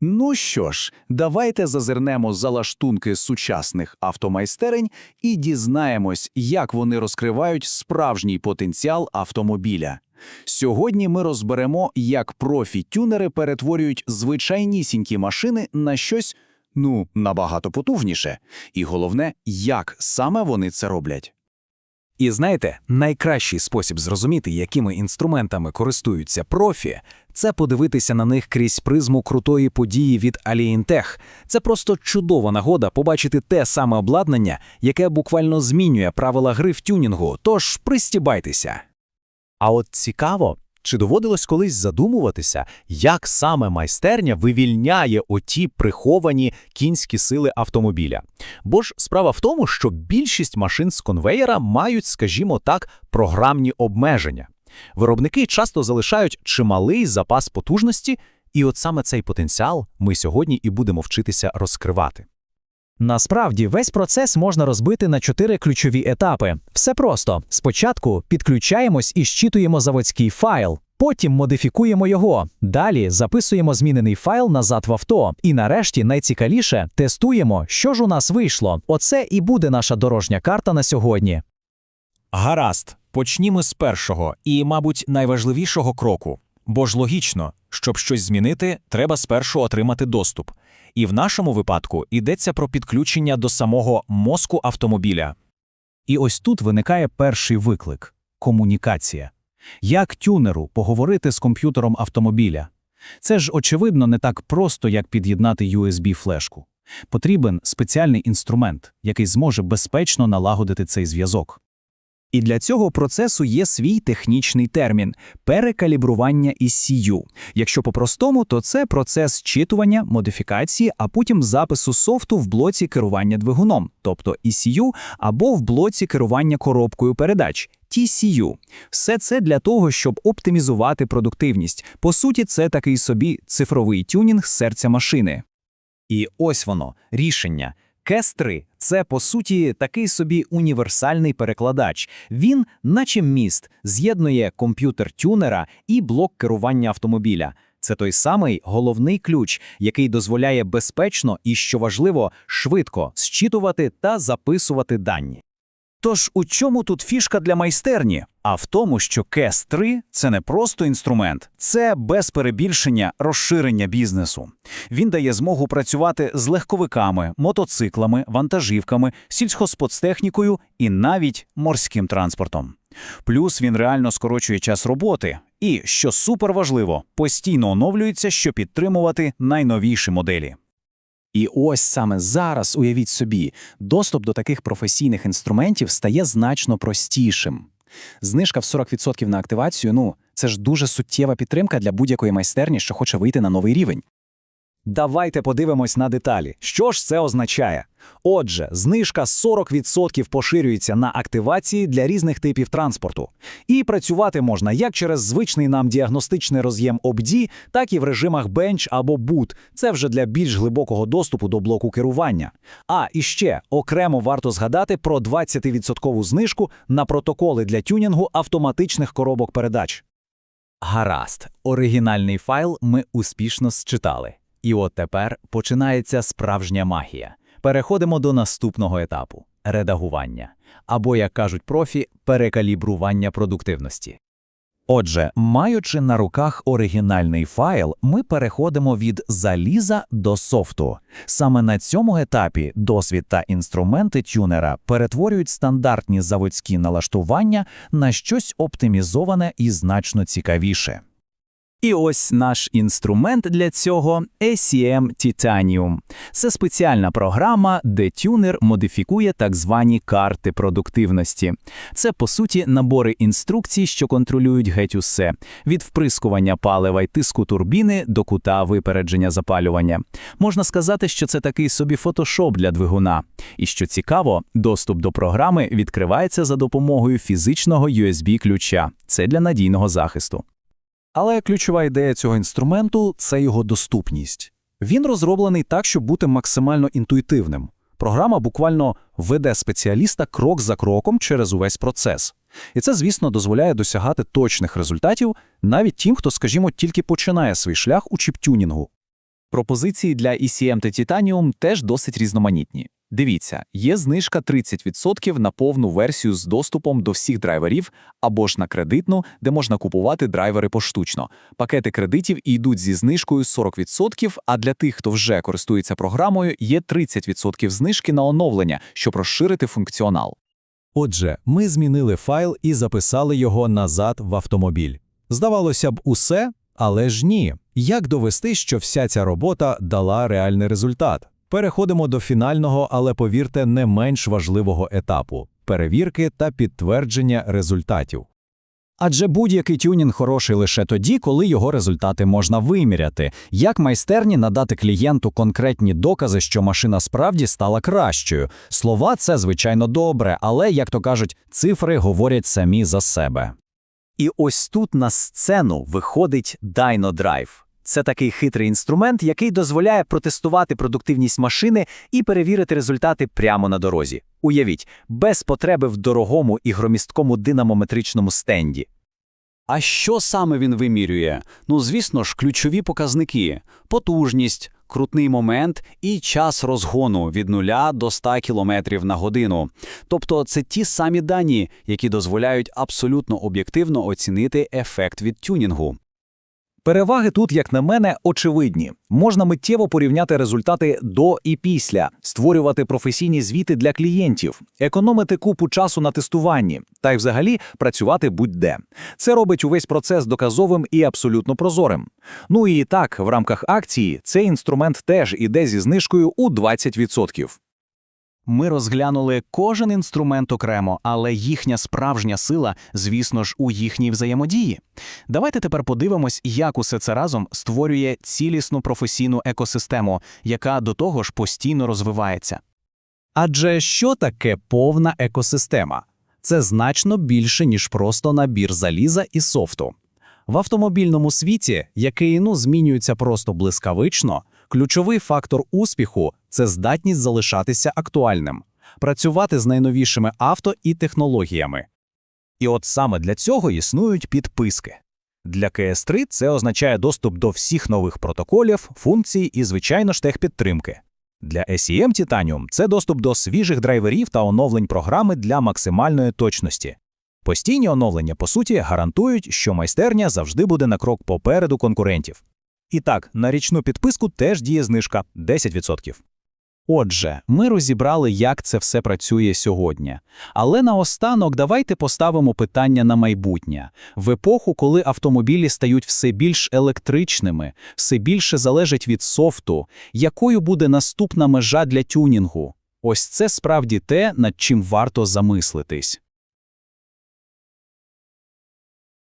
Ну що ж, давайте зазирнемо за лаштунки сучасних автомайстерень і дізнаємось, як вони розкривають справжній потенціал автомобіля. Сьогодні ми розберемо, як профі-тюнери перетворюють звичайнісінькі машини на щось, ну, набагато потужніше. І головне, як саме вони це роблять. І знаєте, найкращий спосіб зрозуміти, якими інструментами користуються профі, це подивитися на них крізь призму крутої події від Alientech. Це просто чудова нагода побачити те саме обладнання, яке буквально змінює правила гри в тюнінгу. Тож пристібайтеся. А от цікаво, чи доводилось колись задумуватися, як саме майстерня вивільняє оті приховані кінські сили автомобіля? Бо ж справа в тому, що більшість машин з конвеєра мають, скажімо так, програмні обмеження. Виробники часто залишають чималий запас потужності, і от саме цей потенціал ми сьогодні і будемо вчитися розкривати. Насправді, весь процес можна розбити на чотири ключові етапи. Все просто: спочатку підключаємось і щитуємо заводський файл, потім модифікуємо його. Далі записуємо змінений файл назад в авто. І нарешті, найцікавіше, тестуємо, що ж у нас вийшло. Оце і буде наша дорожня карта на сьогодні. Гаразд, почнімо з першого і, мабуть, найважливішого кроку. Бо ж логічно, щоб щось змінити, треба спершу отримати доступ. І в нашому випадку йдеться про підключення до самого мозку автомобіля. І ось тут виникає перший виклик комунікація. Як тюнеру поговорити з комп'ютером автомобіля? Це ж, очевидно, не так просто, як під'єднати USB-флешку. Потрібен спеціальний інструмент, який зможе безпечно налагодити цей зв'язок. І для цього процесу є свій технічний термін перекалібрування ECU. Якщо по-простому, то це процес читування, модифікації, а потім запису софту в блоці керування двигуном, тобто ECU, або в блоці керування коробкою передач. TCU. Все це для того, щоб оптимізувати продуктивність. По суті, це такий собі цифровий тюнінг серця машини. І ось воно рішення. 3 – це, по суті, такий собі універсальний перекладач. Він, наче міст, з'єднує комп'ютер тюнера і блок керування автомобіля. Це той самий головний ключ, який дозволяє безпечно і, що важливо, швидко зчитувати та записувати дані. Тож у чому тут фішка для майстерні? А в тому, що CAS 3 – це не просто інструмент, це без перебільшення розширення бізнесу. Він дає змогу працювати з легковиками, мотоциклами, вантажівками, сільськоспоцтехнікою і навіть морським транспортом. Плюс він реально скорочує час роботи і, що суперважливо, постійно оновлюється, щоб підтримувати найновіші моделі. І ось саме зараз, уявіть собі, доступ до таких професійних інструментів стає значно простішим. Знижка в 40% на активацію ну, це ж дуже суттєва підтримка для будь-якої майстерні, що хоче вийти на новий рівень. Давайте подивимось на деталі. Що ж це означає? Отже, знижка 40% поширюється на активації для різних типів транспорту. І працювати можна як через звичний нам діагностичний роз'єм OBD, так і в режимах Bench або Boot. Це вже для більш глибокого доступу до блоку керування. А і ще окремо варто згадати про 20% знижку на протоколи для тюнінгу автоматичних коробок передач. Гаразд, оригінальний файл ми успішно считали. І от тепер починається справжня магія. Переходимо до наступного етапу редагування, або, як кажуть профі, перекалібрування продуктивності. Отже, маючи на руках оригінальний файл, ми переходимо від заліза до софту. Саме на цьому етапі досвід та інструменти тюнера перетворюють стандартні заводські налаштування на щось оптимізоване і значно цікавіше. І ось наш інструмент для цього ACM Titanium. Це спеціальна програма, де тюнер модифікує так звані карти продуктивності. Це, по суті, набори інструкцій, що контролюють геть усе: від вприскування палива й тиску турбіни до кута випередження запалювання. Можна сказати, що це такий собі фотошоп для двигуна. І що цікаво, доступ до програми відкривається за допомогою фізичного USB-ключа. Це для надійного захисту. Але ключова ідея цього інструменту це його доступність. Він розроблений так, щоб бути максимально інтуїтивним. Програма буквально веде спеціаліста крок за кроком через увесь процес. І це, звісно, дозволяє досягати точних результатів навіть тим, хто, скажімо, тільки починає свій шлях у чіптюнінгу. Пропозиції для ECM та Titanium теж досить різноманітні. Дивіться, є знижка 30% на повну версію з доступом до всіх драйверів або ж на кредитну, де можна купувати драйвери поштучно. Пакети кредитів йдуть зі знижкою 40%, а для тих, хто вже користується програмою, є 30% знижки на оновлення, щоб розширити функціонал. Отже, ми змінили файл і записали його назад в автомобіль. Здавалося б, усе, але ж ні. Як довести, що вся ця робота дала реальний результат? Переходимо до фінального, але повірте, не менш важливого етапу перевірки та підтвердження результатів. Адже будь-який тюнінг хороший лише тоді, коли його результати можна виміряти. Як майстерні надати клієнту конкретні докази, що машина справді стала кращою. Слова це звичайно добре, але, як то кажуть, цифри говорять самі за себе. І ось тут на сцену виходить Dyno Drive. Це такий хитрий інструмент, який дозволяє протестувати продуктивність машини і перевірити результати прямо на дорозі. Уявіть, без потреби в дорогому і громісткому динамометричному стенді. А що саме він вимірює? Ну, звісно ж, ключові показники: потужність, крутний момент і час розгону від 0 до 100 км на годину. Тобто це ті самі дані, які дозволяють абсолютно об'єктивно оцінити ефект від тюнінгу. Переваги тут, як на мене, очевидні. Можна миттєво порівняти результати до і після, створювати професійні звіти для клієнтів, економити купу часу на тестуванні та й взагалі працювати будь-де. Це робить увесь процес доказовим і абсолютно прозорим. Ну і так, в рамках акції цей інструмент теж іде зі знижкою у 20%. Ми розглянули кожен інструмент окремо, але їхня справжня сила, звісно ж, у їхній взаємодії. Давайте тепер подивимось, як усе це разом створює цілісну професійну екосистему, яка до того ж постійно розвивається. Адже що таке повна екосистема? Це значно більше, ніж просто набір заліза і софту. В автомобільному світі, який ну, змінюється просто блискавично, ключовий фактор успіху це здатність залишатися актуальним, працювати з найновішими авто і технологіями. І от саме для цього існують підписки. Для КС3 це означає доступ до всіх нових протоколів, функцій і, звичайно ж, техпідтримки. Для SEM Titanium це доступ до свіжих драйверів та оновлень програми для максимальної точності. Постійні оновлення, по суті, гарантують, що майстерня завжди буде на крок попереду конкурентів. І так, на річну підписку теж діє знижка 10%. Отже, ми розібрали, як це все працює сьогодні. Але наостанок давайте поставимо питання на майбутнє. В епоху, коли автомобілі стають все більш електричними, все більше залежить від софту, якою буде наступна межа для тюнінгу? Ось це справді те, над чим варто замислитись.